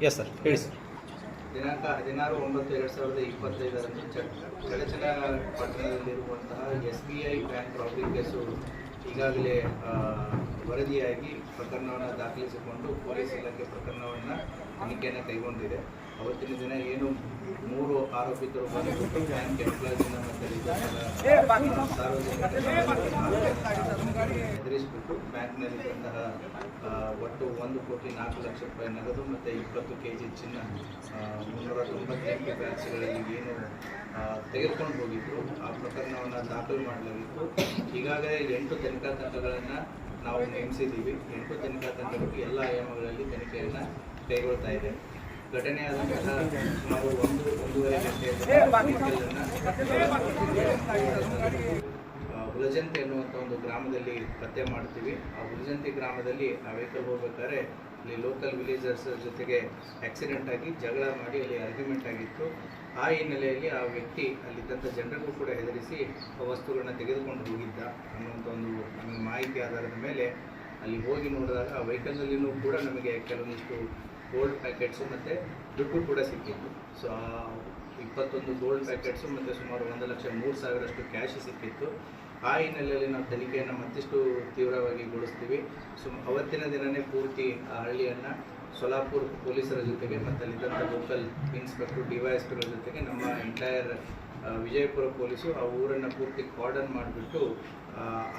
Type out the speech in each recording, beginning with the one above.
Yes sir ಹೇಳಿ sir ದಿನಾಂಕ ಹದಿನಾರು ಒಂಬತ್ತು ಎರಡು ಸಾವಿರದ ಇಪ್ಪತ್ತೈದರಂದು ಚ- Chadchan ಪಟ್ಟಣದಲ್ಲಿರುವಂತಹ S B I bank robbery case ಈಗಾಗಲೇ ವರದಿಯಾಗಿ ಪ್ರಕರಣವನ್ನು ದಾಖಲಿಸಿಕೊಂಡು ಪೊಲೀಸ್ ಇಲಾಖೆ ಪ್ರಕರಣವನ್ನು ತನಿಖೆಯನ್ನು ಕೈಗೊಂಡಿದೆ. ಅವತ್ತಿನ ದಿನ ಏನು ಮೂರು ಆರೋಪಿತರು ಬಂದುಬಿಟ್ಟು ಬ್ಯಾಂಕ್ ಎಂಪ್ಲಾಯ್ಸ್ ಮತ್ತು ಸಾರ್ವಜನಿಕ ಎದುರಿಸಿಬಿಟ್ಟು ಬ್ಯಾಂಕ್ನಲ್ಲಿದ್ದಂತಹ ಆ, ಒಟ್ಟು ಒಂದು ಕೋಟಿ ನಾಲ್ಕು ಲಕ್ಷ ರೂಪಾಯಿ ನಗದು ಮತ್ತು ಇಪ್ಪತ್ತು ಕೆ ಜಿ ಚಿನ್ನ ಮುನ್ನೂರ ತೊಂಬತ್ತೆಂಟು ಬ್ಯಾಚ್ಗಳಲ್ಲಿ ಏನು ತೆಗೆದುಕೊಂಡು ಹೋಗಿದ್ರು. ಆ ಪ್ರಕರಣವನ್ನು ದಾಖಲು ಮಾಡಲಾಗಿತ್ತು. ಈಗಾಗಲೇ ಎಂಟು ತನಿಖಾ ತಂಡಗಳನ್ನು ನಾವು ನೇಮಿಸಿದ್ದೀವಿ. ಎಂಟು ತನಿಖಾ ತಂಡಗಳು ಎಲ್ಲ ಆಯಾಮಗಳಲ್ಲಿ ತನಿಖೆಯನ್ನು ಕೈಗೊಳ್ತಾ ಇದೆ. ಘಟನೆಯಾದಂತಹ ಸುಮಾರು ಒಂದು ಒಂದೂವರೆ ಗಂಟೆ ಆ, ಹುಲಜಂತಿ ಅನ್ನುವಂಥ ಒಂದು ಗ್ರಾಮದಲ್ಲಿ ಪತ್ತೆ ಮಾಡ್ತೀವಿ. ಆ ಹುಲಜಂತಿ ಗ್ರಾಮದಲ್ಲಿ ಆ ವೆಹಿಕಲ್ ಹೋಗ್ಬೇಕಾದ್ರೆ ಇಲ್ಲಿ ಲೋಕಲ್ ವಿಲೇಜರ್ಸ್ ಜೊತೆಗೆ ಆಕ್ಸಿಡೆಂಟ್ ಆಗಿ ಜಗಳ ಮಾಡಿ ಅಲ್ಲಿ ಆರ್ಗ್ಯುಮೆಂಟ್ ಆಗಿತ್ತು. ಆ ಹಿನ್ನೆಲೆಯಲ್ಲಿ ಆ ವ್ಯಕ್ತಿ ಅಲ್ಲಿದ್ದಂಥ ಜನರಿಗೂ ಕೂಡ ಹೆದರಿಸಿ ಆ ವಸ್ತುಗಳನ್ನ ತೆಗೆದುಕೊಂಡು ಹೋಗಿದ್ದ ಅನ್ನುವಂಥ ಒಂದು ನಮಗೆ ಮಾಹಿತಿ ಆಧಾರದ ಮೇಲೆ ಅಲ್ಲಿ ಹೋಗಿ ನೋಡಿದಾಗ ಆ ವೆಹಿಕಲ್ನಲ್ಲಿನೂ ಕೂಡ ನಮಗೆ ಕೆಲವೊಂದಿಷ್ಟು ಗೋಲ್ಡ್ ಪ್ಯಾಕೆಟ್ಸು ಮತ್ತು ದುಡ್ಡು ಕೂಡ ಸಿಕ್ಕಿತ್ತು. ಸೊ ಇಪ್ಪತ್ತೊಂದು ಗೋಲ್ಡ್ ಪ್ಯಾಕೆಟ್ಸು ಮತ್ತು ಸುಮಾರು ಒಂದು ಲಕ್ಷ ಮೂರು ಸಾವಿರಷ್ಟು ಕ್ಯಾಶ್ ಸಿಕ್ಕಿತ್ತು. ಆ ಹಿನ್ನೆಲೆಯಲ್ಲಿ ನಾವು ತನಿಖೆಯನ್ನು ಮತ್ತಿಷ್ಟು ತೀವ್ರವಾಗಿ ಗೊಳಿಸ್ತೀವಿ ಸುಮ್ ಅವತ್ತಿನ ದಿನವೇ ಪೂರ್ತಿ ಆ ಹಳ್ಳಿಯನ್ನು ಸೊಲಾಪುರ್ ಪೊಲೀಸರ ಜೊತೆಗೆ ಮತ್ತು ಅಲ್ಲಿದ್ದಂಥ ಲೋಕಲ್ ಇನ್ಸ್ಪೆಕ್ಟರ್ ಡಿ ವೈ ಜೊತೆಗೆ ನಮ್ಮ ಎಂಟೈರ್ ವಿಜಯಪುರ ಪೊಲೀಸರು ಆ ಊರನ್ನು ಪೂರ್ತಿ ಕಾರ್ಡನ್ ಮಾಡಿಬಿಟ್ಟು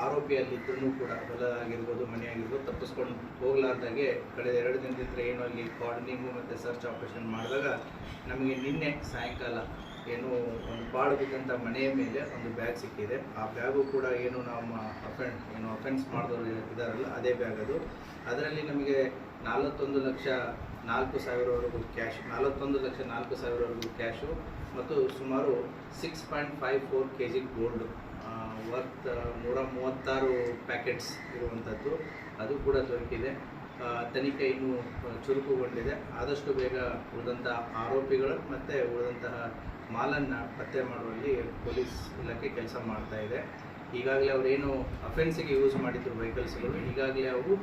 ಆರೋಪಿ ಅಲ್ಲಿದ್ದರೂ ಕೂಡ ಹೊಲ ಆಗಿರ್ಬೋದು ಮನೆ ಆಗಿರ್ಬೋದು ತಪ್ಪಿಸ್ಕೊಂಡು ಹೋಗ್ಲಾರ್ದಾಗೆ ಕಳೆದ ಎರಡು ದಿನದಿಂದ ಏನು ಅಲ್ಲಿ ಕಾರ್ಡನಿಂಗು ಮತ್ತು ಸರ್ಚ್ ಆಪರೇಷನ್ ಮಾಡಿದಾಗ ನಮಗೆ ನಿನ್ನೆ ಸಾಯಂಕಾಲ ಏನು ಒಂದು ಪಾಳು ಬಿದ್ದಂಥ ಮನೆಯ ಮೇಲೆ ಒಂದು ಬ್ಯಾಗ್ ಸಿಕ್ಕಿದೆ. ಆ ಬ್ಯಾಗು ಕೂಡ ಏನು ನಮ್ಮ ಅಫೆನ್, ಏನು ಅಫೆನ್ಸ್ ಮಾಡಿದವರು ಇದ್ದಾರಲ್ಲ ಅದೇ ಬ್ಯಾಗ್ ಅದು. ಅದರಲ್ಲಿ ನಮಗೆ ನಲವತ್ತೊಂದು ಲಕ್ಷ ನಾಲ್ಕು ಸಾವಿರವರೆಗೂ ಕ್ಯಾಶ್ ನಲವತ್ತೊಂದು ಲಕ್ಷ ನಾಲ್ಕು ಸಾವಿರವರೆಗೂ ಕ್ಯಾಶು ಮತ್ತು ಸುಮಾರು six point five four K G gold worth ನೂರ ಮೂವತ್ತಾರು ಪ್ಯಾಕೆಟ್ಸ್ ಇರುವಂಥದ್ದು ಅದು ಕೂಡ ದೊರಕಿದೆ. ತನಿಖೆ ಇನ್ನೂ ಚುರುಕುಗೊಂಡಿದೆ. ಆದಷ್ಟು ಬೇಗ ಉಳಿದಂತಹ ಆರೋಪಿಗಳು ಮತ್ತು ಉಳಿದಂತಹ ಮಾಲನ್ನು ಪತ್ತೆ ಮಾಡುವಲ್ಲಿ ಪೊಲೀಸ್ ಇಲಾಖೆ ಕೆಲಸ ಮಾಡ್ತಾ ಈಗಾಗಲೇ ಅವರೇನು ಅಫೆನ್ಸಿಗೆ ಯೂಸ್ ಮಾಡಿದ್ರು ವೆಹಿಕಲ್ಸ್ಗಳು ಈಗಾಗಲೇ ಅವು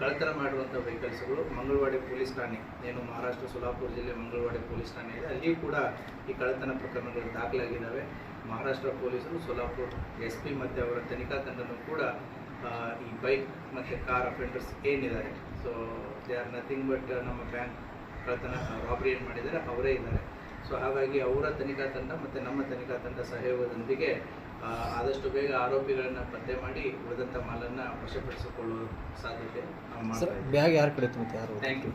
ಕಳತನ ಕಳ್ಳತನ ಮಾಡುವಂಥ ವೆಹಿಕಲ್ಸ್ಗಳು ಮಂಗಳವಾಡಿ ಪೊಲೀಸ್ ಠಾಣೆ, ಏನು ಮಹಾರಾಷ್ಟ್ರ ಸೋಲಾಪುರ ಜಿಲ್ಲೆ ಮಂಗಳವಾಡಿ ಪೊಲೀಸ್ ಠಾಣೆ ಇದೆ. ಅಲ್ಲಿಯೂ ಕೂಡ ಈ ಕಳ್ಳತನ ಪ್ರಕರಣಗಳು ದಾಖಲಾಗಿದ್ದಾವೆ. ಮಹಾರಾಷ್ಟ್ರ ಪೊಲೀಸರು, ಸೋಲಾಪುರ್ ಎಸ್ ಪಿ ಮತ್ತು ಅವರ ತನಿಖಾ ತಂಡನೂ ಕೂಡ ಈ ಬೈಕ್ ಮತ್ತು ಕಾರ್ ಅಫೆಂಡರ್ಸ್ ಏನಿದ್ದಾರೆ. So they are nothing but ನಮ್ಮ ಬ್ಯಾಂಕ್ ಕಳ್ಳತನ ರಾಬರಿ ಏನು ಮಾಡಿದ್ದಾರೆ, ಅವರೇ ಇದ್ದಾರೆ. ಸೊ ಹಾಗಾಗಿ ಅವರ ತನಿಖಾ ತಂಡ ಮತ್ತು ನಮ್ಮ ತನಿಖಾ ತಂಡ ಸಹಯೋಗದೊಂದಿಗೆ ಆದಷ್ಟು ಬೇಗ ಆರೋಪಿಗಳನ್ನು ಪತ್ತೆ ಮಾಡಿ ಉಳಿದಂಥ ಮಾಲನ್ನು ವಶಪಡಿಸಿಕೊಳ್ಳುವ ಸಾಧ್ಯತೆ ಬ್ಯಾಗ್ ಯಾರು ಕಡೆ ಥ್ಯಾಂಕ್ ಯು